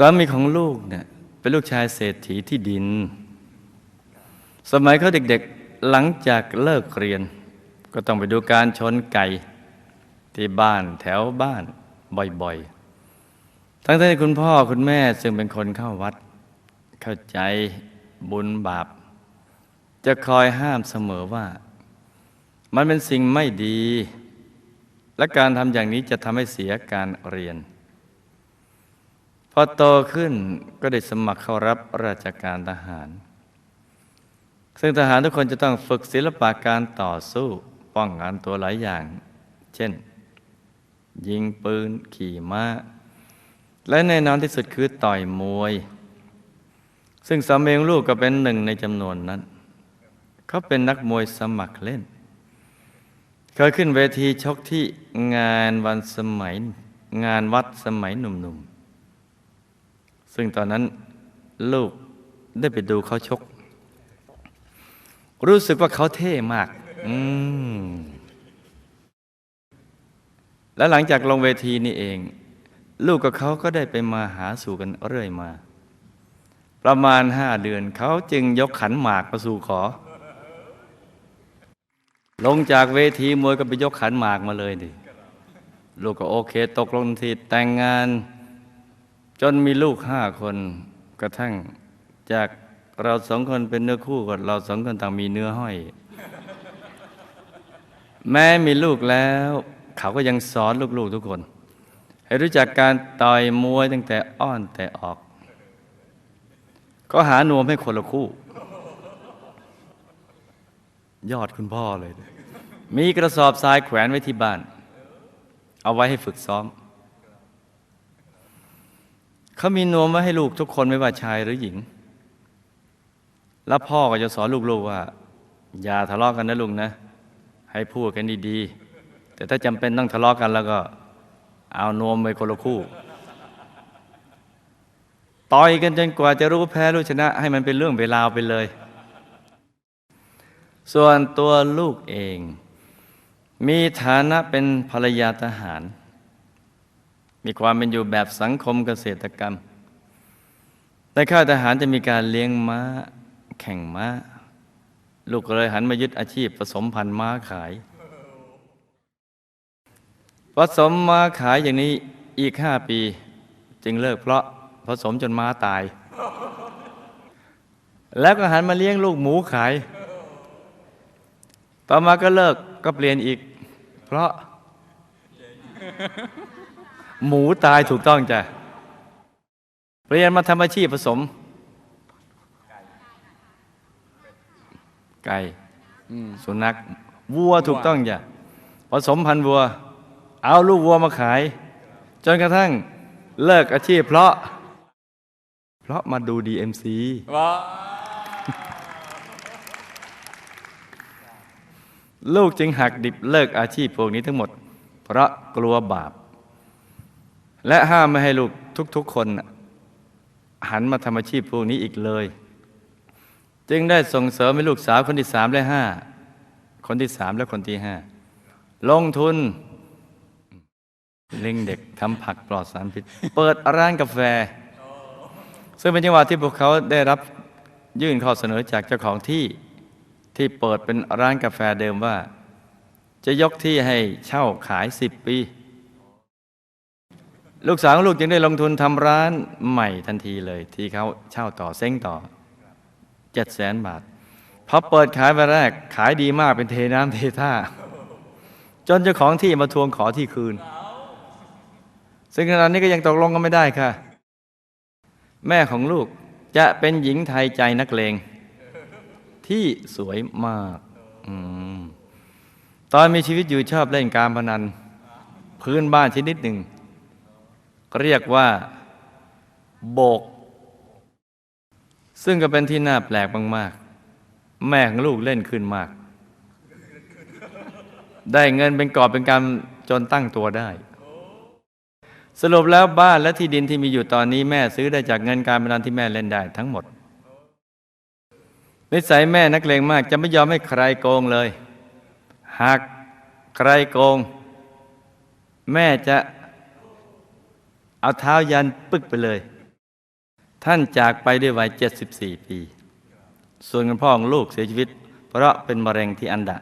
สามีของลูกเนี่ยเป็นลูกชายเศรษฐีที่ดิน สมัยเขาเด็กๆหลังจากเลิกเรียน ก็ต้องไปดูการชนไก่ที่บ้านแถวบ้านบ่อยๆ ทั้งที่คุณพ่อคุณแม่ซึ่งเป็นคนเข้าวัด เข้าใจบุญบาป จะคอยห้ามเสมอว่า มันเป็นสิ่งไม่ดี และการทำอย่างนี้จะทำให้เสียการเรียน อโตขึ้นก็ได้สมัครเข้ารับราชการทหาร ซึ่งทหารทุกคนจะต้องฝึกศิลปะการต่อสู้ป้องกันตัวหลายอย่าง เช่น ยิงปืนขี่ม้า และแน่นอนที่สุดคือต่อยมวย ซึ่งสามีของลูกก็เป็นหนึ่งในจำนวนนั้น เขาเป็นนักมวยสมัครเล่น เคยขึ้นเวทีชกที่งานวันสมัยงานวัดสมัยหนุ่มๆ ซึ่งตอนนั้นลูกได้ไปดูเขาชก รู้สึกว่าเขาเท่มากอืมและหลังจากลงเวทีนี่เอง ลูกกับเขาก็ได้ไปมาหาสู่กันเรื่อยมา ประมาณห้าเดือนเขาจึงยกขันหมากมาสู่ขอ ลงจากเวทีมวยก็ไปยกขันหมากมาเลยดิลูกก็โอเค ตกลงทีแต่งงาน จนมีลูกห้าคนกระทั่งจากเราสองคนเป็นเนื้อคู่กับเราสองคนต่างมีเนื้อห้อย แม้มีลูกแล้ว เขาก็ยังสอนลูกๆทุกคน ให้รู้จักการต่อยมวยตั้งแต่อ้อนแต่ออก ก็หานวมให้คนละคู่ ยอดคุณพ่อเลย มีกระสอบทรายแขวนไว้ที่บ้าน เอาไว้ให้ฝึกซ้อม เขามีนวมไว้ให้ลูกทุกคนไม่ว่าชายหรือหญิง แล้วพ่อก็จะสอนลูกๆว่า อย่าทะเลาะกันนะลุงนะ ให้พูดกันดีๆ แต่ถ้าจำเป็นต้องทะเลาะกันแล้วก็ เอานวมไปคนละคู่ต่อยกันจนกว่าจะรู้แพ้รู้ชนะ ให้มันเป็นเรื่องเวลาไปเลย ส่วนตัวลูกเอง มีฐานะเป็นภรรยาทหาร มีความเป็นอยู่แบบสังคมเกษตรกรรม ในค่ายทหารจะมีการเลี้ยงม้า แข่งม้า ลูกก็เลยหันมายึดอาชีพผสมพันธุ์ม้าขาย ผสมม้าขายอย่างนี้อีกห้าปี จึงเลิกเพราะผสมจนม้าตาย แล้วก็หันมาเลี้ยงลูกหมูขาย ต่อมาก็เลิกก็เปลี่ยนอีก เพราะ หมูตายถูกต้องจ้ะเปลี่ยนมาทำอาชีพผสม ไก่สุนัขวัวถูกต้องจ้ะผสมพันธุ์วัว เอาลูกวัวมาขาย จนกระทั่งเลิกอาชีพเพราะ เพราะมาดู DMC ว้าลูกจึงหักดิบเลิกอาชีพพวกนี้ทั้งหมด เพราะกลัวบาป และห้ามไม่ให้ลูกทุกๆคน หันมาทำอาชีพพวกนี้อีกเลย จึงได้ส่งเสริมให้ลูกสาวคนที่สามและห้าคนที่สามและคนที่ห้าลงทุนเลี้ยงเด็กทำผักปลอดสารพิษ เปิดร้านกาแฟ ซึ่งเป็นจังหวะที่พวกเขาได้รับยื่นข้อเสนอจากเจ้าของที่ที่เปิดเป็นร้านกาแฟเดิมว่า จะยกที่ให้เช่าขายสิบปี ลูกสาวของลูกจึงได้ลงทุนทำร้านใหม่ทันทีเลย ที่เขาเช่าต่อเซ้งต่อเจ็ดแสนบาทพอเปิดขายวันแรก ขายดีมากเป็นเทน้ำเทท่า จนเจ้าของที่มาทวงขอที่คืน ซึ่งขณะนี้ก็ยังตกลงกันไม่ได้ค่ะ แม่ของลูกจะเป็นหญิงไทยใจนักเลง ที่สวยมากอมตอนมีชีวิตอยู่ชอบเล่นการพนัน พื้นบ้านชนิดหนึ่ง เรียกว่า โบก ซึ่งก็เป็นที่น่าแปลกมากๆ แม่ของลูกเล่นขึ้นมาก ได้เงินเป็นกอบเป็นกำจนตั้งตัวได้ สรุปแล้วบ้านและที่ดินที่มีอยู่ตอนนี้แม่ซื้อได้จากเงินการพนันที่แม่เล่นได้ทั้งหมด นิสัยแม่นักเลงมากจะไม่ยอมให้ใครโกงเลย หากใครโกง แม่จะ เอาเท้ายันปึกไปเลย ท่านจากไปด้วยวัย 74 ปี ส่วนคุณพ่อของลูกเสียชีวิต เพราะเป็นมะเร็งที่อันดะ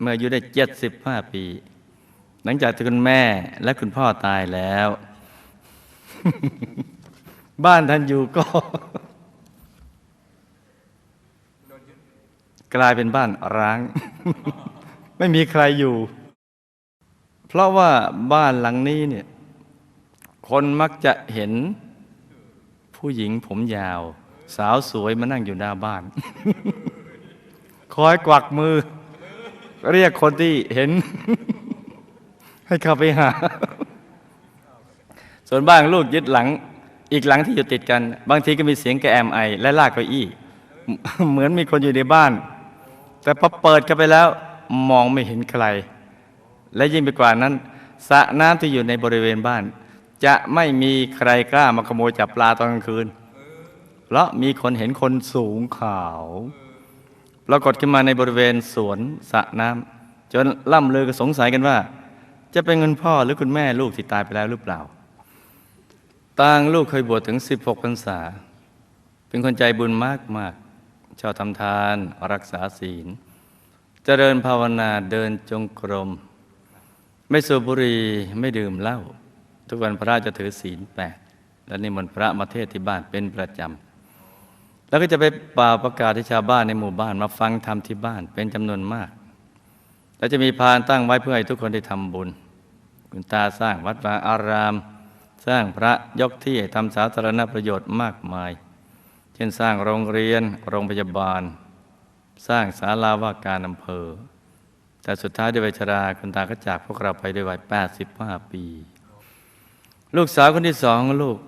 เมื่ออายุได้ 75 ปี หลังจากที่คุณแม่และคุณพ่อตายแล้ว บ้านท่านอยู่ก็ กลายเป็นบ้านร้าง ไม่มีใครอยู่ เพราะว่าบ้านหลังนี้เนี่ย คนมักจะเห็นผู้หญิงผมยาว สาวสวยมานั่งอยู่หน้าบ้าน คอยกวักมือ เรียกคนที่เห็น ให้เข้าไปหา ส่วนบ้านลูกยึดหลัง อีกหลังที่อยู่ติดกัน บางทีก็มีเสียงแกแอมไอ และลากเก้าอี้ เหมือนมีคนอยู่ในบ้าน แต่พอเปิดเข้าไปแล้ว มองไม่เห็นใคร และยิ่งไปกว่านั้นสระน้ำที่อยู่ในบริเวณบ้าน จะไม่มีใครกล้ามาขโมยจับปลาตอนกลางคืน เพราะมีคนเห็นคนสูงขาวปรากฏขึ้นมาในบริเวณสวนสระน้ำจนล่ำลือก็สงสัยกันว่า จะเป็นคุณพ่อหรือคุณแม่ลูกที่ตายไปแล้วหรือเปล่าต่างลูกเคยบวชถึง 16พรรษา เป็นคนใจบุญมากมากชอบทำทานรักษาศีล เจริญภาวนาเดินจงกรม ไม่สูบบุหรี่ไม่ดื่มเหล้า ทุกวันพระจะถือศีลแปดและนิมนต์พระมาเทศที่บ้านเป็นประจำ แล้วก็จะไปป่าประกาศให้ชาวบ้านในหมู่บ้านมาฟังธรรมที่บ้านเป็นจำนวนมาก แล้วจะมีพานตั้งไว้เพื่อให้ทุกคนได้ทำบุญ คุณตาสร้างวัดวาอาราม สร้างพระยกที่ให้ทำสาธารณประโยชน์มากมาย เช่นสร้างโรงเรียน โรงพยาบาล สร้างศาลาว่าการอำเภอ แต่สุดท้ายด้วยวัยชราคุณตาก็จากพวกเราไปด้วยวัย 85 ปี ลูกสาวคนที่สองลูก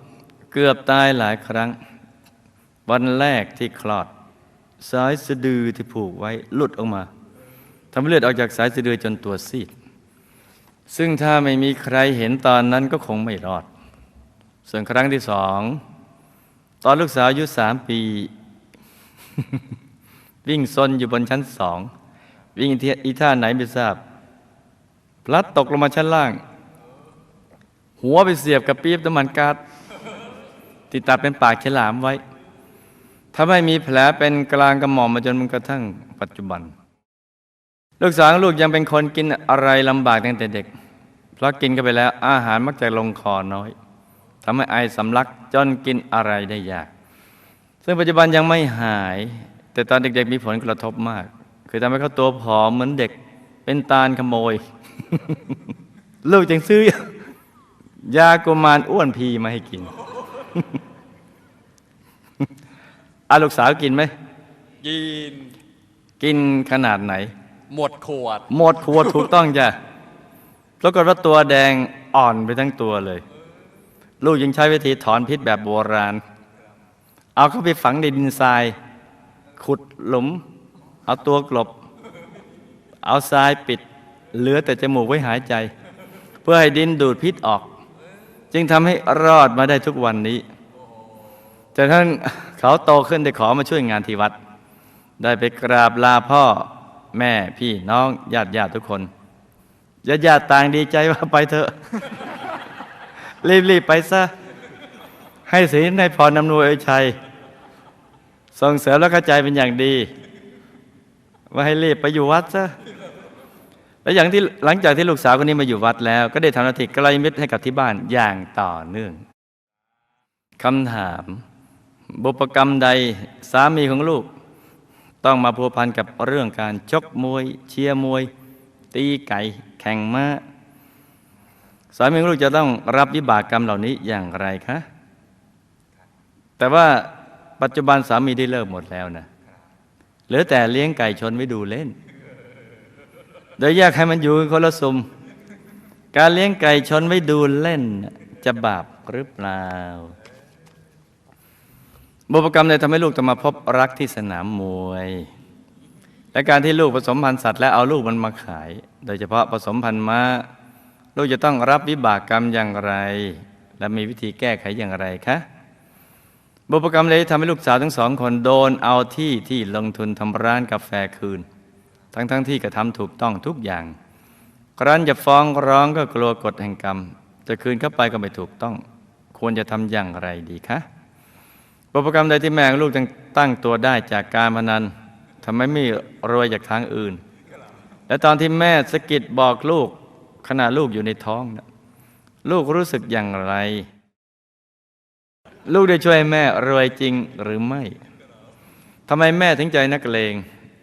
เกือบตายหลายครั้ง วันแรกที่คลอด สายสะดือที่ผูกไว้หลุดออกมาทำให้เลือดออกจากสายสะดือจนตัวซีด ซึ่งถ้าไม่มีใครเห็นตอนนั้นก็คงไม่รอด ส่วนครั้งที่สองตอนลูกสาวอายุสามปี วิ่งซนอยู่บนชั้นสอง วิ่งอีท่าไหนไม่ทราบ พลัดตกลงมาชั้นล่าง หัวไปเสียบกับปี๊บน้ำมันกาดติดตาเป็นปากฉลามไว้ ถ้าไม่มีแผลเป็นกลางกระหม่อมมาจนมันกระทั่งปัจจุบัน ลูกสาวลูกยังเป็นคนกินอะไรลำบากตั้งแต่เด็ก เพราะกินกันไปแล้วอาหารมักจะลงคอน้อยทำให้ไอสำลักจนกินอะไรได้ยาก ซึ่งปัจจุบันยังไม่หาย แต่ตอนเด็กๆมีผลกระทบมาก คือทำให้เขาตัวผอมเหมือนเด็ก เป็นตาลขโมย ลูกจึงซื้อ ยากุมารอ้วนพีมาให้กินอาลูกสาวกินไหม กิน กินขนาดไหน หมดขวด หมดขวดถูกต้องจ้ะปรากฏว่าตัวแดงอ่อนไปทั้งตัวเลย ลูกยังใช้วิธีถอนพิษแบบโบราณ เอาเข้าไปฝังในดินทราย ขุดหลุม เอาตัวกลบ เอาทรายปิด เหลือแต่จมูกไว้หายใจพื่อให้ดินดูดพิษออก จึงทำให้รอดมาได้ทุกวันนี้จากนั้นเขาโตขึ้นได้ขอมาช่วยงานที่วัด ได้ไปกราบลาพ่อแม่พี่น้องญาติญาติทุกคนญาติญาติต่างดีใจว่าไปเถอะ รีบๆไปซะ ให้ศีลให้พรนำนวยอวยชัยส่งเสริมและเข้าใจเป็นอย่างดี ว่าให้รีบไปอยู่วัดซะ และอย่างที่หลังจากที่ลูกสาวคนนี้มาอยู่วัดแล้ว ก็ได้ทำหน้าที่ไกลมิตรให้กับที่บ้านอย่างต่อเนื่องคำถาม บุพกรรมใดสามีของลูก ต้องมาพัวพันกับเรื่องการชกมวย เชียร์มวย ตีไก่แข่งม้าสามีของลูกจะต้องรับวิบากกรรมเหล่านี้อย่างไรคะแต่ว่าปัจจุบันสามีได้เลิกหมดแล้วนะเหลือแต่เลี้ยงไก่ชนไว้ดูเล่น โดยแยกให้มันอยู่คนละซุมการเลี้ยงไก่ชนไว้ดูเล่นจะบาปหรือเปล่า บุพกรรมใดทำให้ลูกต้องมาพบรักที่สนามมวย และการที่ลูกผสมพันธุ์สัตว์และเอาลูกมันมาขาย โดยเฉพาะผสมพันธุ์ม้า ลูกจะต้องรับวิบากกรรมอย่างไร และมีวิธีแก้ไขอย่างไรคะบุพกรรมเลยทำให้ลูกสาวทั้งสองคนโดนเอาที่ที่ลงทุนทำร้านกาแฟคืน ทั้งทั้งที่กระทำถูกต้องทุกอย่าง ครั้นจะฟ้องร้องก็กลัวกฎแห่งกรรม จะคืนเข้าไปก็ไม่ถูกต้อง ควรจะทำอย่างไรดีคะบุพกรรมใดที่แม่ของลูกตั้งตัวได้จากการพนันทำไมไม่รวยจากทางอื่น และตอนที่แม่สะกิดบอกลูกขณะลูกอยู่ในท้องนะลูกรู้สึกอย่างไร ลูกได้ช่วยแม่รวยจริงหรือไม่ทำไมแม่ถึงใจนักเลง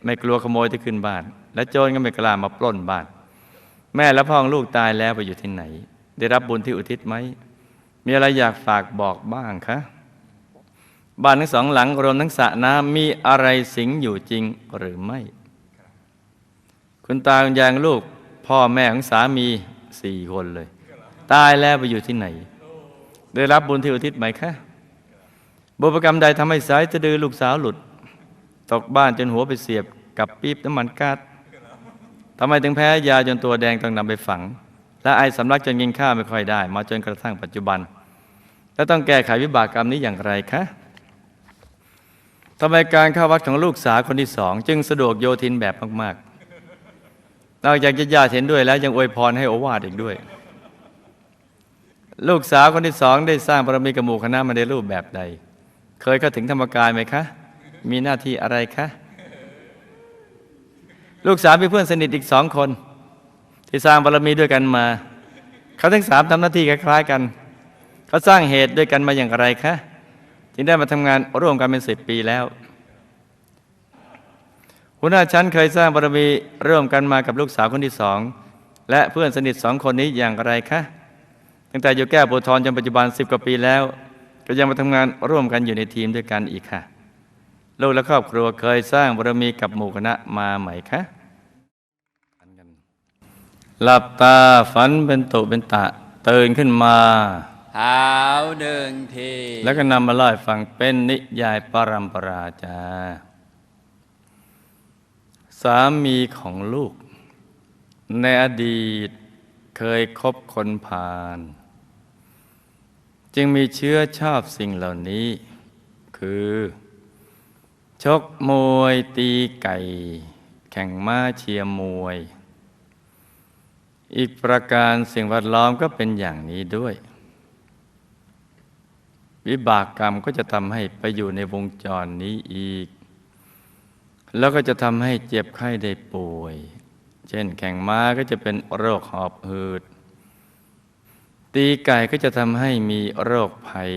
ไม่กลัวขโมยที่ขึ้นบ้าน และโจรก็ไม่กล้ามาปล้นบ้าน แม่และพ่อของลูกตายแล้วไปอยู่ที่ไหน ได้รับบุญที่อุทิศไหม มีอะไรอยากฝากบอกบ้างคะ บ้านทั้งสองหลังรวมทั้งสระน้ำมีอะไรสิงอยู่จริงหรือไม่ คุณตาคุณยายของลูก พ่อแม่ของสามีสี่คนเลย ตายแล้วไปอยู่ที่ไหน ได้รับบุญที่อุทิศไหมคะบุพกรรมใดทำให้สายสะดือลูกสาวหลุด ตกบ้านจนหัวไปเสียบกับปี๊บน้ำมันก๊าซทำไมถึงแพ้ยาจนตัวแดงต้องนำไปฝัง และไอสำลักจนกินข้าวไม่ค่อยได้ มาจนกระทั่งปัจจุบัน แล้วต้องแก้ไขวิบากกรรมนี้อย่างไรคะทำไมการเข้าวัดของลูกสาวคนที่สองจึงสะดวกโยทินแบบมากๆนอกจากจะญาติเห็นด้วยแล้วยังอวยพรให้โอวาทอีกด้วย ลูกสาวคนที่สองได้สร้างบารมีกับหมู่คณะมาในรูปแบบใด เคยเข้าถึงธรรมกายไหมคะ มีหน้าที่อะไรคะ ลูกสาวมีเพื่อนสนิทอีกสองคน ที่สร้างบารมีด้วยกันมา เขาทั้งสามทำหน้าที่คล้ายๆกัน เขาสร้างเหตุด้วยกันมาอย่างไรคะจึงได้มาทำงานร่วมกันเป็นสิบปีแล้ว หัวหน้าชั้นเคยสร้างบารมีร่วมกันมากับลูกสาวคนที่สอง และเพื่อนสนิทสองคนนี้อย่างไรคะตั้งแต่อยู่แก้วโพธิ์ทองจนปัจจุบันสิบกว่าปีแล้ว ก็ยังมาทำงานร่วมกันอยู่ในทีมด้วยกันอีกค่ะ ลูกและครอบครัวเคยสร้างบารมีกับหมู่คณะมาไหมคะหลับตาฝันเป็นตุเป็นตะตื่นขึ้นมาเท้าหนึ่งทีแล้วก็นำมาเล่าให้ฟังเป็นนิยายปรัมปราจา สามีของลูก ในอดีตเคยคบคนพาลจึงมีเชื้อชอบสิ่งเหล่านี้ คือ ชกมวยตีไก่ แข่งม้าเชียร์มวย อีกประการสิ่งแวดล้อมก็เป็นอย่างนี้ด้วย วิบากกรรมก็จะทำให้ไปอยู่ในวงจรนี้อีก แล้วก็จะทำให้เจ็บไข้ได้ป่วย เช่นแข่งม้าก็จะเป็นโรคหอบหืด ตีไก่ก็จะทำให้มีโรคภัย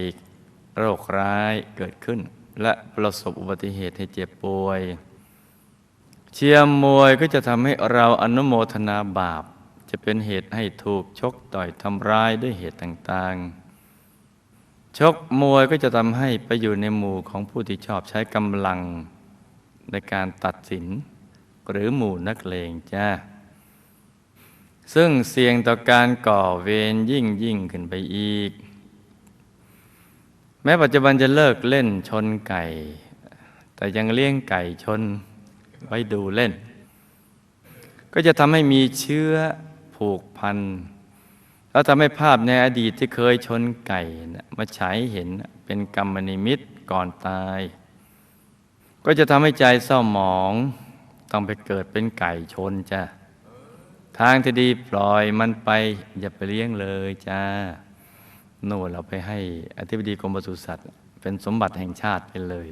โรคร้ายเกิดขึ้น และประสบอุบัติเหตุให้เจ็บป่วย เชียร์มวยก็จะทำให้เราอนุโมทนาบาป จะเป็นเหตุให้ถูกชกต่อยทำร้ายด้วยเหตุต่างๆ ชกมวยก็จะทำให้ไปอยู่ในหมู่ของผู้ที่ชอบใช้กำลังในการตัดสิน หรือหมู่นักเลงจ้าซึ่งเสี่ยงต่อการก่อเวรยิ่งยิ่งขึ้นไปอีก ม้ปัจจุบันจะเลิกเล่นชนไก่ แต่ยังเลี้ยงไก่ชนไว้ดูเล่น ก็จะทำให้มีเชื้อผูกพัน แล้วทำให้ภาพในอดีตที่เคยชนไก่นะมาฉายให้เห็นเป็นกรรมนิมิตก่อนตาย ก็จะทำให้ใจเศร้าหมองต้องไปเกิดเป็นไก่ชนจ้ะทางที่ดีปล่อยมันไปอย่าไปเลี้ยงเลยจ้า โน่เราไปให้อธิบดีกรมปศุสัตว์ เป็นสมบัติแห่งชาติไปเลย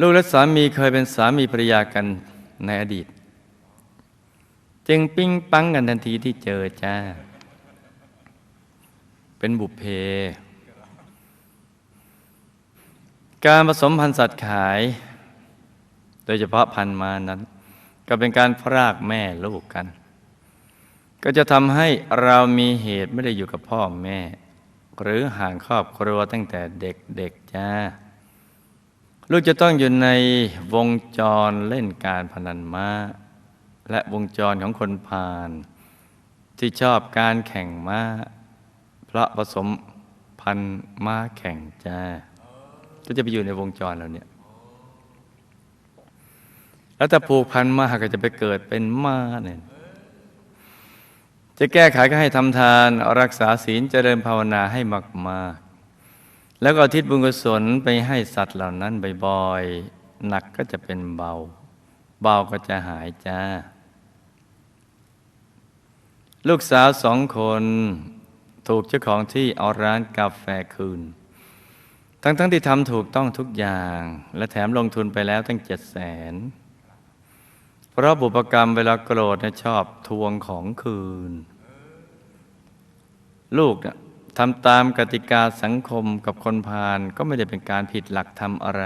ลูกและสามีเคยเป็นสามีภรรยากันในอดีต จึงปิ้งปังกันทันทีที่เจอจ้า เป็นบุพเพ การผสมพันธุ์สัตว์ขาย โดยเฉพาะพันธุ์มานั้น ก็เป็นการพรากแม่ลูกกัน ก็จะทำให้เรามีเหตุไม่ได้อยู่กับพ่อแม่ หรือห่างครอบครัวตั้งแต่เด็กๆจ้าลูกจะต้องอยู่ในวงจรเล่นการพนันม้า และวงจรของคนพาลที่ชอบการแข่งม้าเพราะผสมพันม้าแข่งจ้าก็จะไปอยู่ในวงจรเราเนี่ยแล้วถ้าผูกพันมากก็จะไปเกิดเป็นม้าเนี่ย จะแก้ไขก็ให้ทำทานรักษาศีลเจริญภาวนาให้มากๆ แล้วก็ทิศบุญกุศลไปให้สัตว์เหล่านั้นบ่อยๆหนักก็จะเป็นเบา เบาก็จะหายจ้า ลูกสาวสองคนถูกเจ้าของที่เอาร้านกาแฟคืน ทั้งๆทที่ทำถูกต้องทุกอย่าง และแถมลงทุนไปแล้วตั้งเจ็ดแสน เพราะบุปกรรมเวลาโกรธนะชอบทวงของคืน ลูกนะทำตามกติกาสังคมกับคนพาลก็ไม่ได้เป็นการผิดหลักธรรมอะไร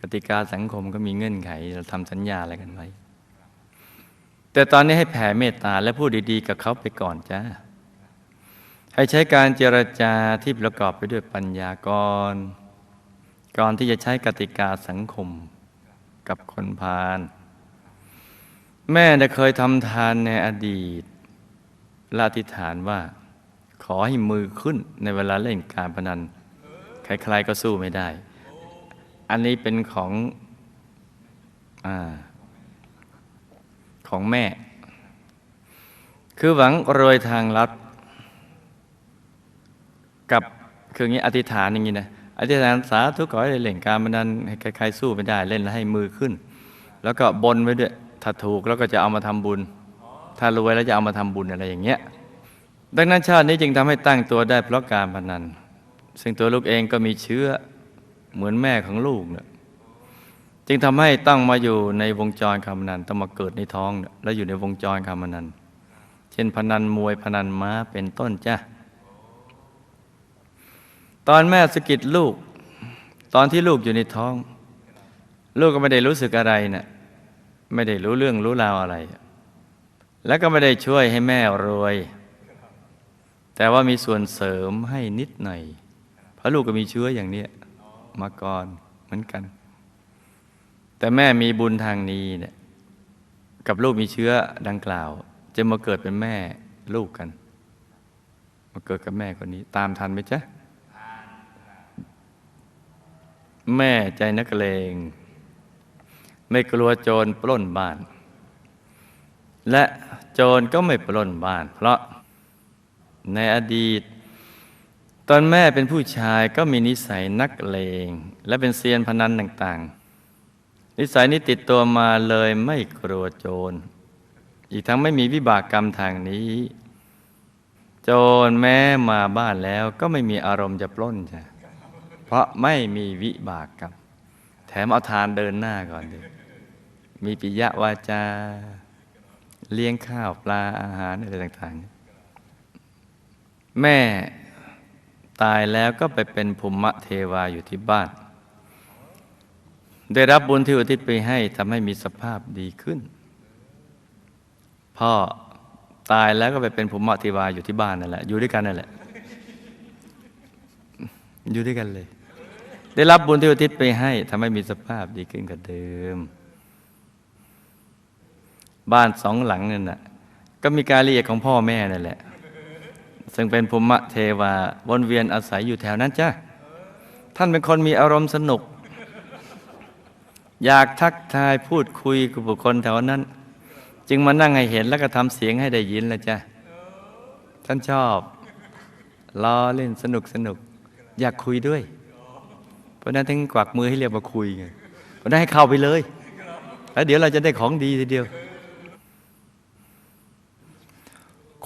กติกาสังคมก็มีเงื่อนไข เราทำสัญญาอะไรกันไว้แต่ตอนนี้ให้แผ่เมตตาและพูดดีๆ กับเขาไปก่อนจ้าให้ใช้การเจรจาที่ประกอบไปด้วยปัญญากรก่อนที่จะใช้กติกาสังคม กับคนพาลแม่ได้เคยทำทานในอดีตละอธิฐานว่า ขอให้มือขึ้นในเวลาเล่นการพนัน ใครๆก็สู้ไม่ได้ อันนี้เป็นของอของแม่ คือหวังรวยทางลัดกับคืออย่างนี้อธิษฐานอย่างนี้นะ อธิษฐานสาธุขอให้เล่นการพนันให้ใครๆสู้ไม่ได้เล่นแล้วให้มือขึ้น แล้วก็บนไว้ด้วยถ้าถูกแล้วก็จะเอามาทำบุญ ถ้ารวยแล้วจะเอามาทำบุญอะไรอย่างเงี้ยดังนั้นชาตินี้จึงทำให้ตั้งตัวได้เพราะการพนัน ซึ่งตัวลูกเองก็มีเชื้อเหมือนแม่ของลูกเนี่ยจึงทำให้ตั้งมาอยู่ในวงจรการพนันต้องมาเกิดในท้อง แล้วอยู่ในวงจรการพนัน เช่นพนันมวยพนันม้าเป็นต้นจ้ะ ตอนแม่สะกิดลูก ตอนที่ลูกอยู่ในท้อง ลูกก็ไม่ได้รู้สึกอะไรนะ่ะไม่ได้รู้เรื่องรู้ราวอะไร แล้วก็ไม่ได้ช่วยให้แม่รวย แต่ว่ามีส่วนเสริมให้นิดหน่อย เพราะลูกก็มีเชื้ออย่างเนี้ยมาก่อนเหมือนกัน แต่แม่มีบุญทางนี้เนี่ยกับลูกมีเชื้อดังกล่าว จะมาเกิดเป็นแม่ลูกกัน มาเกิดกับแม่คนนี้ ตามทันไหมจ๊ะ แม่ใจนักเลง ไม่กลัวโจรปล้นบ้าน และโจรก็ไม่ปล้นบ้าน เพราะในอดีต ตอนแม่เป็นผู้ชายก็มีนิสัยนักเลง และเป็นเซียนพนันต่างๆ นิสัยนี้ติดตัวมาเลยไม่กลัวโจร อีกทั้งไม่มีวิบากกรรมทางนี้ โจรแม้มาบ้านแล้วก็ไม่มีอารมณ์จะปล้นจ้ะ เพราะไม่มีวิบากกรรมแถมเอาทานเดินหน้าก่อนดิมีปิยะวาจา เลี้ยงข้าวปลาอาหารอะไรต่างๆ แม่ตายแล้วก็ไปเป็นภูมิเทวาอยู่ที่บ้าน ได้รับบุญที่อุทิศไปให้ทำให้มีสภาพดีขึ้น พ่อตายแล้วก็ไปเป็นภูมิเทวาอยู่ที่บ้านนั่นแหละ อยู่ด้วยกันนั่นแหละ อยู่ด้วยกันเลย ได้รับบุญที่อุทิศไปให้ทำให้มีสภาพดีขึ้นกว่าเดิม บ้านสองหลังนั่นน่ะก็มีการละเอียดของพ่อแม่นั่นแหละ ซึ่งเป็นภูมิเทวาวนเวียนอาศัยอยู่แถวนั้นจ้ะท่านเป็นคนมีอารมณ์สนุก อยากทักทายพูดคุยกับบุคคลแถวนั้น จึงมานั่งให้เห็นแล้วก็ทำเสียงให้ได้ยินละจ้ะท่านชอบล้อเล่นสนุกสนุก อยากคุยด้วย เพราะนั้นถึงกวักมือให้เรียกมาคุยไงเพราะนั้นให้เข้าไปเลย แล้วเดี๋ยวเราจะได้ของดีทีเดียว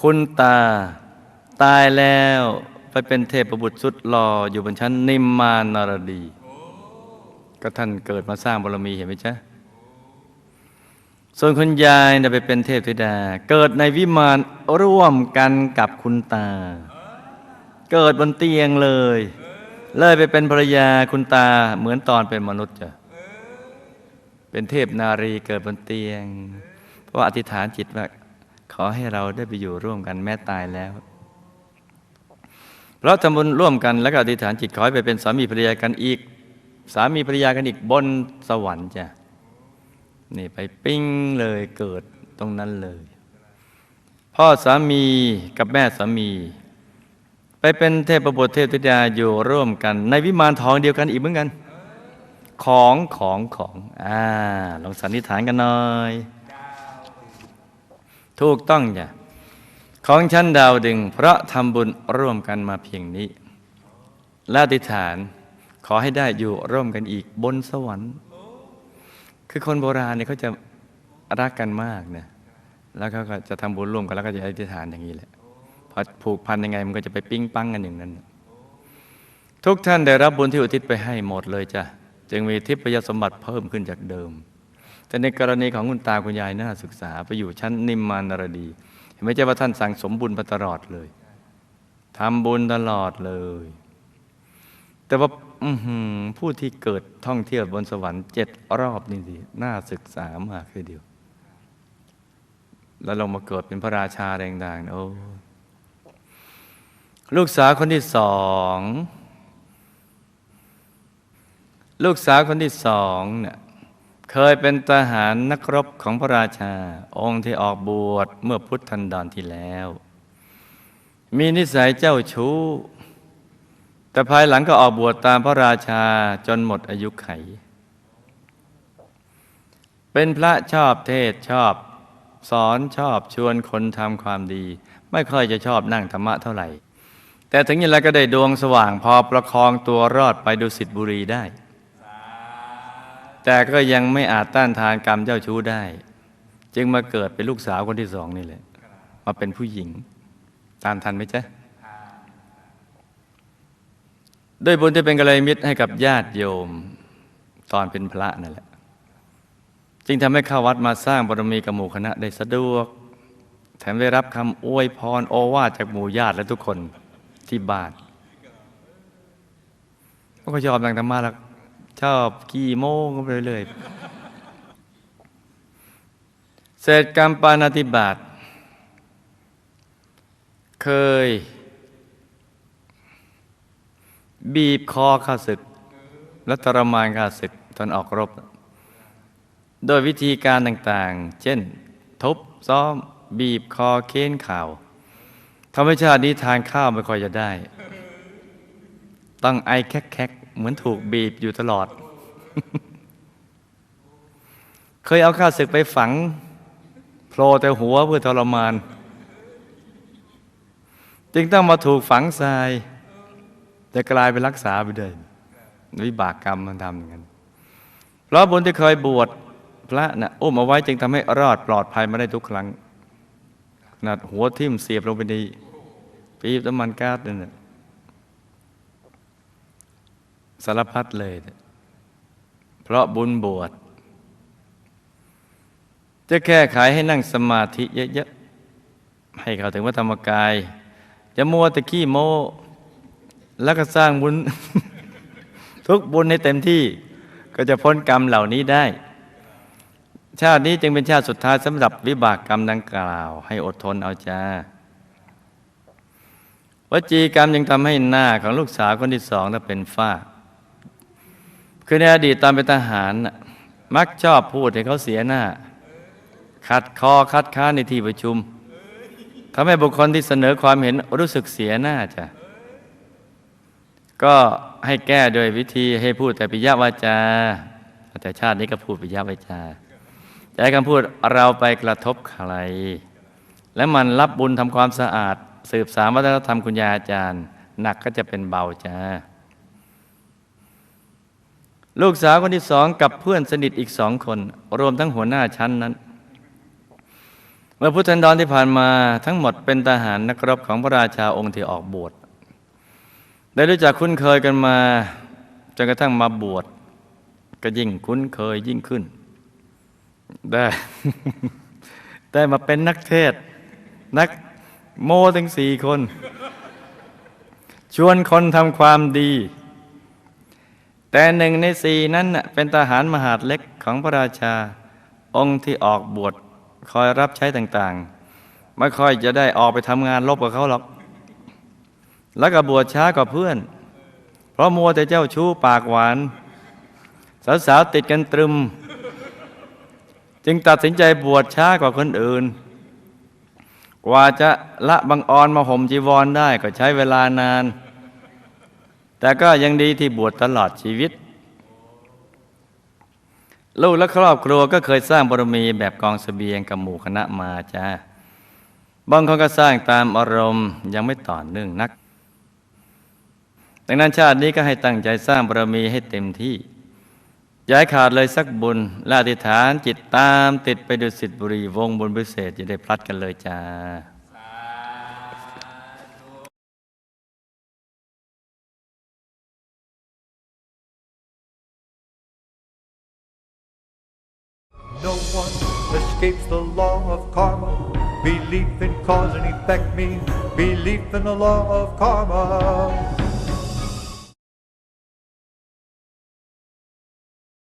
คุณตาตายแล้วไปเป็นเทพบุตรสุดหล่ออยู่บนชั้นนิมมานารดี ก็ท่านเกิดมาสร้างบารมีเห็นไหมจ๊ะส่วนคุณยายเนี่ยไปเป็นเทพธิดา เกิดในวิมานร่วมกันกับคุณตา เกิดบนเตียงเลย เลยไปเป็นภรรยาคุณตาเหมือนตอนเป็นมนุษย์จ้ะเป็นเทพนารีเกิดบนเตียง เพราะอธิษฐานจิตว่าขอให้เราได้ไปอยู่ร่วมกันแม้ตายแล้ว เพราะทำบุญร่วมกันแล้วก็อธิษฐานจิตขอให้ไปเป็นสามีภรรยากันอีก สามีภรรยากันอีกบนสวรรค์จ้ะนี่ไปปิ้งเลยเกิดตรงนั้นเลย พ่อสามีกับแม่สามี ไปเป็นเทพบุตรเทพธิดาอยู่ร่วมกัน ในวิมานทองเดียวกันอีกเหมือนกัน ของของของอ่าลองสันนิษฐานกันหน่อย ถูกต้องจ้ะของชั้นดาวดึง เพราะทำบุญร่วมกันมาเพียงนี้และอธิษฐานขอให้ได้อยู่ร่วมกันอีกบนสวรรค์ คือคนโบราณเนี่ยเขาจะรักกันมากนะแล้วเขาก็จะทำบุญร่วมกันแล้วก็จะอธิษฐานอย่างนี้แหละ พอผูกพันยังไงมันก็จะไปปิ้งปั้งกันอย่างนั้น ทุกท่านได้รับบุญที่อุทิศไปให้หมดเลยจ้ะจึงมีทิพยสมบัติเพิ่มขึ้นจากเดิม แต่ในกรณีของคุณตาคุณยายน่าศึกษาไปอยู่ชั้นนิมมานารดี เห็นไหมเจ้าว่าท่านสั่งสมบุญมาตลอดเลยทำบุญตลอดเลย แต่ว่าผู้ที่เกิดท่องเที่ยวบนสวรรค์เจ็ดรอบนี่สิน่าศึกษามากเลยเดียว แล้วลงมาเกิดเป็นพระราชาแรงดังโอ้ ลูกสาวคนที่สองลูกสาวคนที่สองเนี่ยเคยเป็นทหารนักรบของพระราชา องค์ที่ออกบวชเมื่อพุทธันดรที่แล้ว มีนิสัยเจ้าชู้ แต่ภายหลังก็ออกบวชตามพระราชาจนหมดอายุไข เป็นพระชอบเทศชอบ สอนชอบชวนคนทำความดี ไม่ค่อยจะชอบนั่งธรรมะเท่าไหร่ แต่ถึงอย่างไรก็ได้ดวงสว่างพอประคองตัวรอดไปดูสิทธิบุรีได้ แต่ก็ยังไม่อาจต้านทานกรรมเจ้าชู้ได้ จึงมาเกิดเป็นลูกสาวคนที่สองนี่แหละมาเป็นผู้หญิงตานทันไหมจ๊ะด้วยบุญที่เป็นกัลยาณมิตรให้กับญาติโยมตอนเป็นพระนั่นแหละ จึงทำให้เข้าวัดมาสร้างบารมีกับหมู่คณะได้สะดวก แถมได้รับคำอวยพรโอวาจากหมู่ญาติและทุกคน ที่บ้านก็ชอบนั่งธรรมะแล้วชอบกี่โมงก็ไปเรื่อยเศษกรรมปานาติบาตเคย บีบคอข้าศึก และทรมานข้าศึกตอนออกรบ โดยวิธีการต่างๆ เช่น ทุบซ้อม บีบคอเค้นข่าว ธรรมชาตินี้ทานข้าวไม่ค่อยจะได้ ต้องไอแคกๆเหมือนถูกบีบอยู่ตลอด เคยเอาข้าศึกไปฝังโผล่แต่หัวเพื่อทรมาน จึงต้องมาถูกฝังทรายจะกลายเป็นรักษาไปเลยวิบากกรรมมันทำอย่างนั้นเพราะบุญที่เคยบวชพระนะ่ะอุ้มเอาไว้จึงทำให้รอดปลอดภัยมาได้ทุกครั้งขนาดหัวทิ่มเสียบลงไปใน ปีบน้ำมันก๊าซนั่นสารพัดเลย เพราะบุญบวชจะแก้ไขให้นั่งสมาธิเยอะๆให้เขาถึงวัฒธรรมกาย จะมัวต่ขี้โม แล้วก็สร้างบุญ ทุกบุญให้เต็มที่ ก็จะพ้นกรรมเหล่านี้ได้ ชาตินี้จึงเป็นชาติสุดท้ายสำหรับวิบากกรรมดังกล่าว ให้อดทนเอาจ้า วจีกรรมยังทำให้หน้าของลูกสาวคนที่สองนั้นเป็นฝ้า คือในอดีตตอนเป็นทหาร มักชอบพูดให้เขาเสียหน้า ขัดคอคัดค้านในที่ประชุมทำให้บุคคลที่เสนอความเห็นรู้สึกเสียหน้าจ้ะก็ให้แก้โดยวิธีให้พูดแต่ปิยวาจาแต่ชาตินี้ก็พูดปิยวาจาอย่าให้คำพูดเราไปกระทบใคร และมันรับบุญทำความสะอาด สืบสารวัฒนธรรมคุณยาอาจารย์ หนักก็จะเป็นเบาจ้าลูกสาวคนที่สองกับเพื่อนสนิทอีกสองคน รวมทั้งหัวหน้าชั้นนั้น เมื่อพุทธันดรที่ผ่านมาทั้งหมดเป็นทหารนักรบของพระราชาองค์ที่ออกบวชได้รู้จักคุ้นเคยกันมาจนกระทั่งมาบวชก็ยิ่งคุ้นเคยยิ่งขึ้น ได้ ได้มาเป็นนักเทศนัก โมถึงสี่คน ชวนคนทำความดี แต่หนึ่งในสี่นั้นเป็นทหารมหาดเล็กของพระราชา องค์ที่ออกบวชคอยรับใช้ต่างๆ ไม่ค่อยจะได้ออกไปทำงานรบกับเขาหรอก แล้วก็บวชช้ากว่าเพื่อน เพราะมัวแต่เจ้าชู้ปากหวาน สาวๆติดกันตรึม จึงตัดสินใจบวชช้ากว่าคนอื่น กว่าจะละบังออนมาห่มจีวรได้ก็ใช้เวลานาน แต่ก็ยังดีที่บวชตลอดชีวิต ลูกและครอบครัวก็เคยสร้างบารมีแบบกองสเสบียงกับหมู่คณะมาจ้าบางคนก็สร้างตามอารมณ์ยังไม่ต่อเนื่องนัก ดังนั้นชาตินี้ก็ให้ตั้งใจสร้างบารมีให้เต็มที่ ย่าให้ขาดเลยสักบุญละอธิษฐานจิตตามติดไปดุสิตบุรีวงบุญพิเศษจะได้พลัดกันเลยจ้า